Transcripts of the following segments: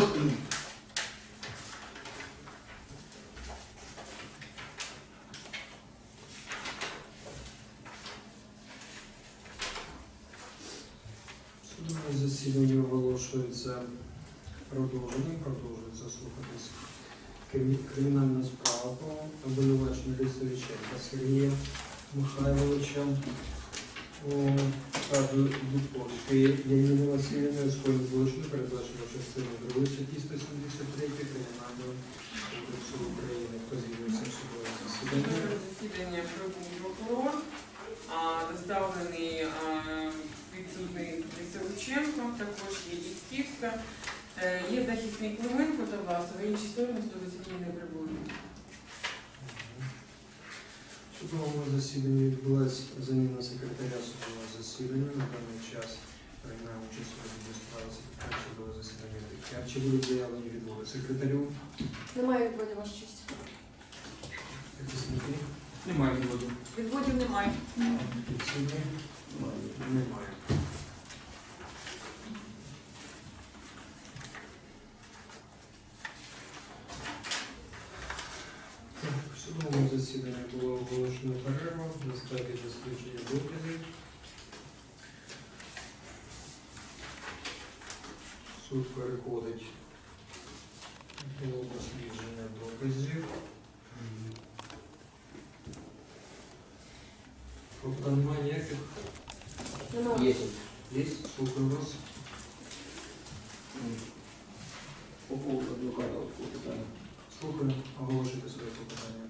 Судове засідання оголошується продовженим, продовжується слухатись кримінальна справа по обвинувачення Лісовиченка Сергія Михайловича у складу Дубковської Яніни Васильівни скоєння злочину, передбачено частиною 2 статті 173 Кримінального кодексу України. Хто з'явився в судове засідання? Засідання прибув прокурор, доставлений а, підсудний Лисовиченко, також є Ісківська. Е, Є захисний Клименко та вас, в інші сторони до засідання не прибули. Судовому засіданні відбулася заміна секретаря судового засідання. На даний час приймає участь у розгляді справи секретар судового засідання Тикяр. Чи будуть заявлені відмови секретарю? Немає відводів, ваша честь. Захисники? Немає відводу. Відводів немає. Підсудні? Немає. Так, перерву на стадії дослідження доказів. Суд переходить до дослідження доказів. Тобто немає ніяких Немає. Есть. Є, слухаю вас. По поводу адвоката, вот по питанню. Слухаю, оголошуйте своє питання.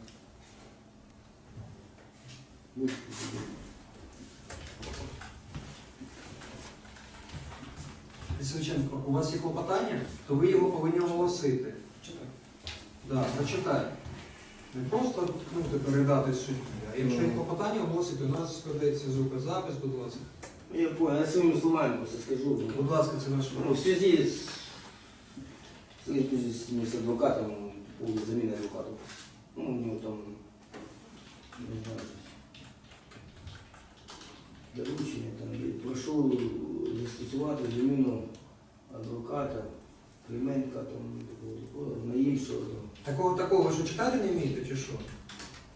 Виступити. У вас є клопотання, то ви його повинні оголосити. Читай. Да, прочитай. Не просто ну, передати судді, а якщо є клопотання, оголосити, у нас складається звукозапис, будь ласка. Ну, Я понял, я своими словами просто скажу. Будь ласка, це наш Ну, в связи с, с, этим, с адвокатом, по поводу замены адвоката, ну, у него там, не знаю, доручення, там, і прошу застосувати заміну адвоката, Клименка, там, такого, такого, на іншого. Такого такого ви що читати не вмієте, чи що?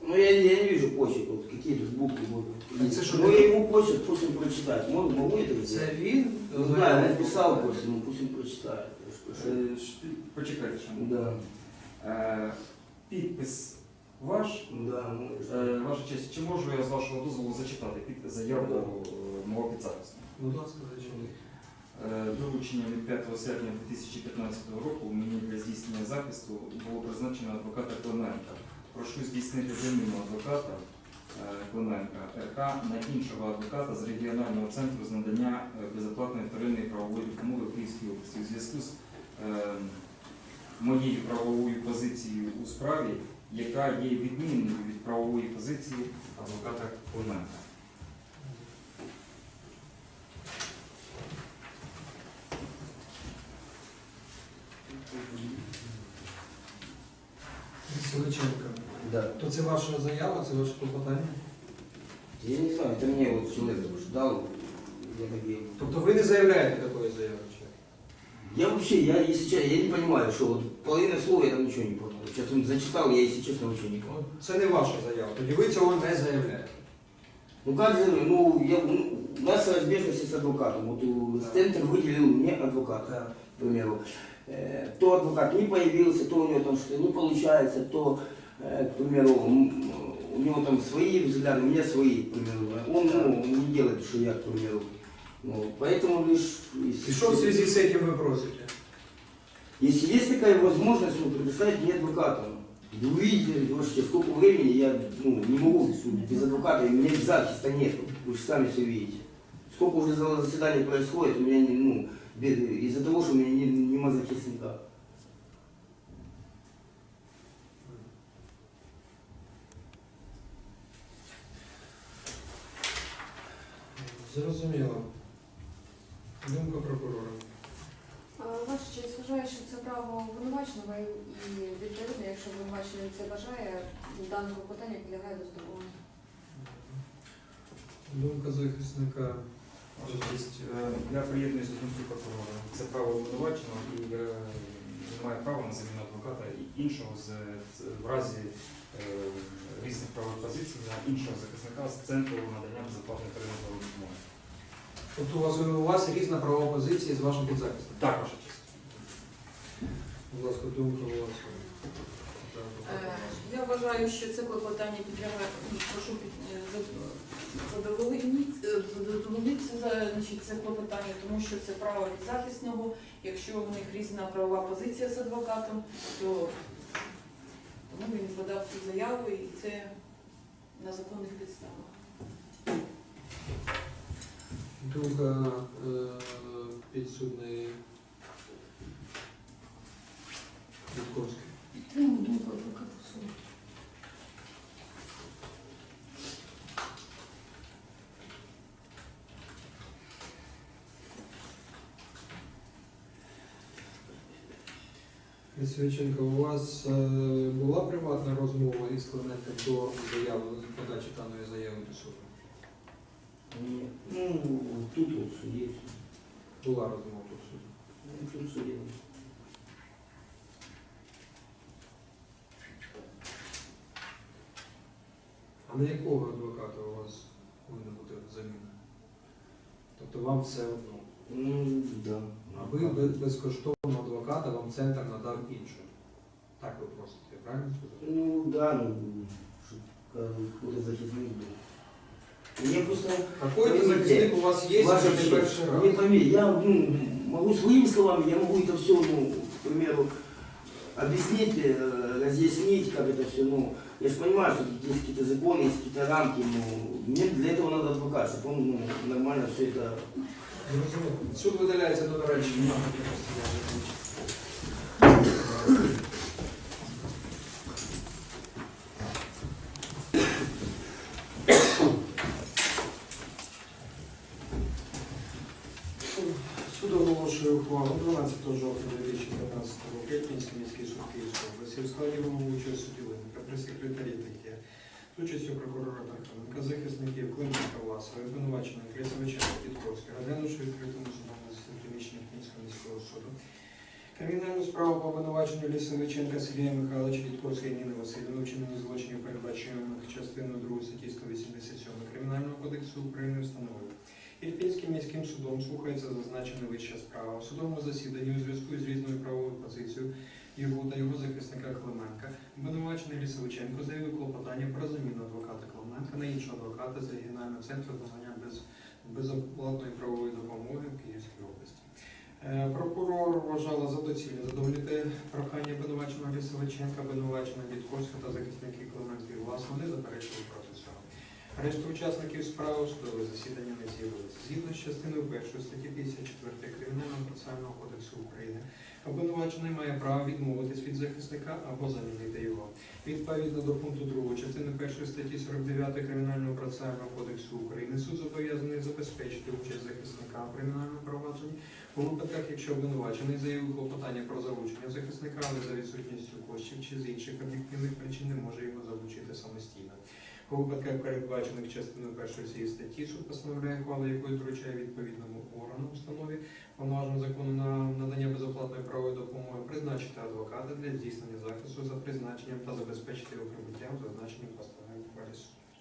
Ну, я, я не вижу почек, вот какие тут буквы будут. А это что, ну, такие? я ему почек, пусть он прочитает. Могу, могу это сделать? Це він? Ну, да, он написал просто, ну пусть он прочитает. я ж прошу. Е, ш- Почекайте, що. Да, Е, Підпис ваш. да, ну, Е, Ваша честь, чи можу я з вашого дозволу зачитати підпис заяву е, мого підзапису? Будь ласка, зачем? Е, Доручення від 5 серпня 2015 року мені для здійснення захисту було призначено адвоката Клименка. Прошу здійснити заміну адвоката е, Клименка РК на іншого адвоката з регіонального центру з надання е, безоплатної вторинної правової допомоги в Київській області. У зв'язку з е, моєю правовою позицією у справі, яка є відмінною від правової позиції адвоката Клименка. Лисиченко. Да. То це ваша заява, це ваше клопотання? Я не знаю, это мне вот человек я и- Тобто ви не заявляєте такої заяви? чи? Я вообще, я, если честно, я не понимаю, что вот половина слова я там ничего не понял. Сейчас он зачитал, я, если честно, ничего не понял. Ну, Це не ваша заява, тоді ви цього не заявляєте. Ну как же, ну, я, ну, у нас разбежность с адвокатом. Вот у центр выделил мне адвоката. Так. к примеру, э, то адвокат не появился, то у него там что-то не получается, то, э, к примеру, м, у него там свои взгляды, у меня свои, к примеру. Он, ну, он не делает, что я, к примеру. Ну, поэтому лишь... І що в связи з цим ви просите? Если есть такая возможность, ну, предоставить мне адвоката. Вы увидите, вообще, сколько времени я ну, не могу без адвоката, и меня захиста нет, вы же сами все видите. Сколько уже за- заседаний происходит, у меня ну, из-за того, что у меня не, нема захисника. Зрозуміло. Думка прокурора. А, Ваша честь що це право обвинуваченого і відповідно, якщо обвинувачений це бажає, дане клопотання підлягає до задоволення. Думка захисника. Е, я приєднуюся до думки прокурора. Це право обвинуваченого і е, він має право на заміну адвоката і іншого з, в разі е, різних правових позицій на іншого захисника з центру надання безоплатної первинної допомоги. Тобто у вас, у вас різна правова позиція з вашим підзахистом? Так, ваша честь. Будь ласка, думка голосуємо. Е, Я вважаю, що це клопотання підлягає, ну, прошу е, за- задовольніть, е, це, клопотання, тому що це право підзахисного. Якщо в них різна правова позиція з адвокатом, то тому він подав цю заяву і це на законних підставах. Думка підсудної Вітковської. Підтримую думку адвоката суду. Свяченко, у вас е, була приватна розмова із Клименком до заяви, подачі даної заяви до суду? Нет. Ну, тут вот судить. Була розмова тут в суді. Ну, Тут судить. А на якого адвоката у вас повинна бути заміна? Тобто вам все одно. Ну, да. А ви без- безкоштовного адвоката вам центр надав іншого. Так ви просите, я правильно сказав? Ну, да, ну, чтоб какой-то захисник был. Мне просто... Какой-то захисник у вас є, Ваша це не честь, перший раз. поверь, я ну, могу своими словами, я могу это все, ну, к примеру, объяснить, э, разъяснить, как это все, ну, я же понимаю, что есть какие-то законы, есть какие-то рамки, но мне для этого надо адвокат, чтобы он ну, нормально все это... Зрозуміло. Суд видаляється до речі. Суд оголошує ухвалу 12 жовтня 2015 року Ірпінський міський суд Київської області у складі головуючого судді Леника при секретарі ТК з участю прокурора Тарханенка, захисників Клименка Власова, обвинувачених Крисовиченка Підковська, розглянувши відкритому судом на засіданні приміщення Київського міського суду. Кримінальну справу по обвинуваченню Лісовиченка Сергія Михайловича Дідковська і Ніни Васильівни вчинені злочинів, передбачених частиною 2 статті 187 Кримінального кодексу України встановив. Ірпінським міським судом слухається зазначена вища справа. У судовому засіданні у зв'язку з різною правовою позицією його та його захисника Клименка обвинувачений Лісовиченко заявив клопотання про заміну адвоката Клименка на іншого адвоката з регіонального центру надання без, безоплатної правової допомоги в Київській області. Е, Прокурор вважала за доцільне задовольнити прохання обвинуваченого Лісовиченка, обвинуваченого Вітковського та захисники Клименка і власне не заперечили цього. Решта учасників справи судове засідання не з'явилися. Згідно з частиною 1 статті 54 Кримінального процесуального кодексу України, обвинувачений має право відмовитись від захисника або замінити його. Відповідно до пункту 2 частини 1 статті 49 Кримінального процесуального кодексу України суд зобов'язаний забезпечити участь захисника в кримінальному провадженні у випадках, якщо обвинувачений заявив клопотання про залучення захисника, але за відсутністю коштів чи з інших об'єктивних причин не може його залучити самостійно. У випадках, передбачених частиною першої цієї статті, суд постановляє ухвалу, якою доручає відповідному органу установі, повноважного закону на надання безоплатної правової допомоги, призначити адвоката для здійснення захисту за призначенням та забезпечити його прибуттям в зазначеній постанові ухвалі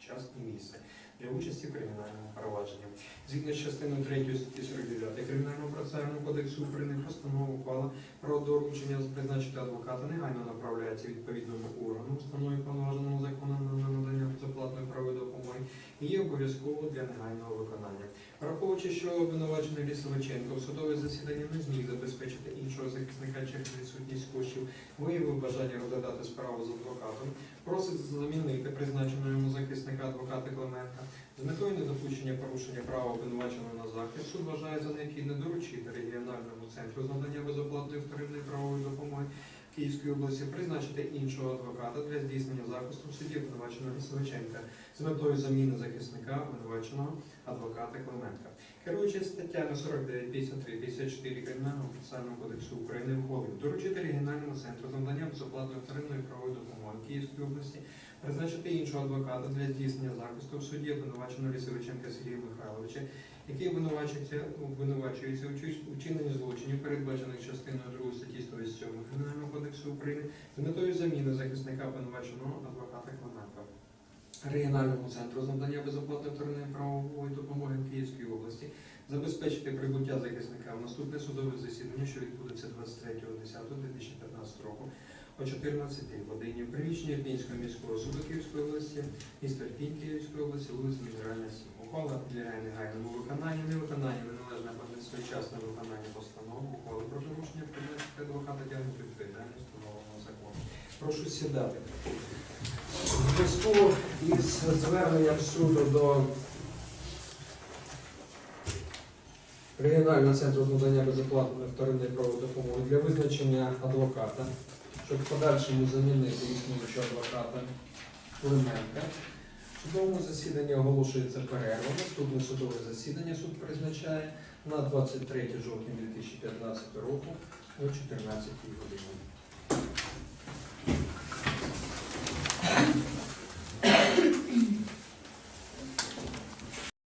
час і місце для участі в кримінальному провадженні. Згідно з частиною 3 статті 49 Кримінального процесуального кодексу України постанова ухвала про доручення призначити адвоката негайно направляється відповідному органу, установі повноваженому законом на надання безоплатної правової допомоги і є обов'язково для негайного виконання. Враховуючи, що обвинувачений Лісовиченко в судове засідання не зміг забезпечити іншого захисника через відсутність коштів, виявив бажання розглядати справу з адвокатом, просить замінити призначеного захисника адвоката Клименка. З метою недопущення порушення права обвинуваченого на захист, суд вважає за необхідне доручити регіональному центру з надання безоплатної вторинної правової допомоги Київської області призначити іншого адвоката для здійснення захисту в суді обвинуваченого Лісовиченка з метою заміни захисника обвинуваченого адвоката Клименка. Керуючись статтями 49, 53, 54 Кримінального процесуального кодексу України, ухвалив доручити регіональному центру надання безоплатної вторинної правової допомоги Київської області призначити іншого адвоката для здійснення захисту в суді обвинуваченого Лісовиченка Сергія Михайловича, який обвинувачується, обвинувачується у злочинів, передбачених частиною 2 статті 187 Кримінального кодексу України, з метою заміни захисника обвинуваченого адвоката Клименка. Регіональному центру з надання безоплатної вторинної правової допомоги Київській області забезпечити прибуття захисника в наступне судове засідання, що відбудеться 23.10.2015 року о 14 годині. Приміщення Пінського міського суду Київської області, місто Пінь Київської області, вулиця Мінеральна 7. Ухвала підлягає негайному виконанню, невиконання, неналежне або несвоєчасне виконання постанов, ухвали про доручення приміщення адвоката тягнути відповідальність встановленого закону. Прошу сідати. У зв'язку із зверненням суду до регіонального центру надання безоплатної вторинної правової допомоги для визначення адвоката, щоб в подальшому замінити існуючого адвоката Клименка. Судовому засіданні оголошується перерва. Наступне судове засідання суд призначає на 23 жовтня 2015 року о 14 годині.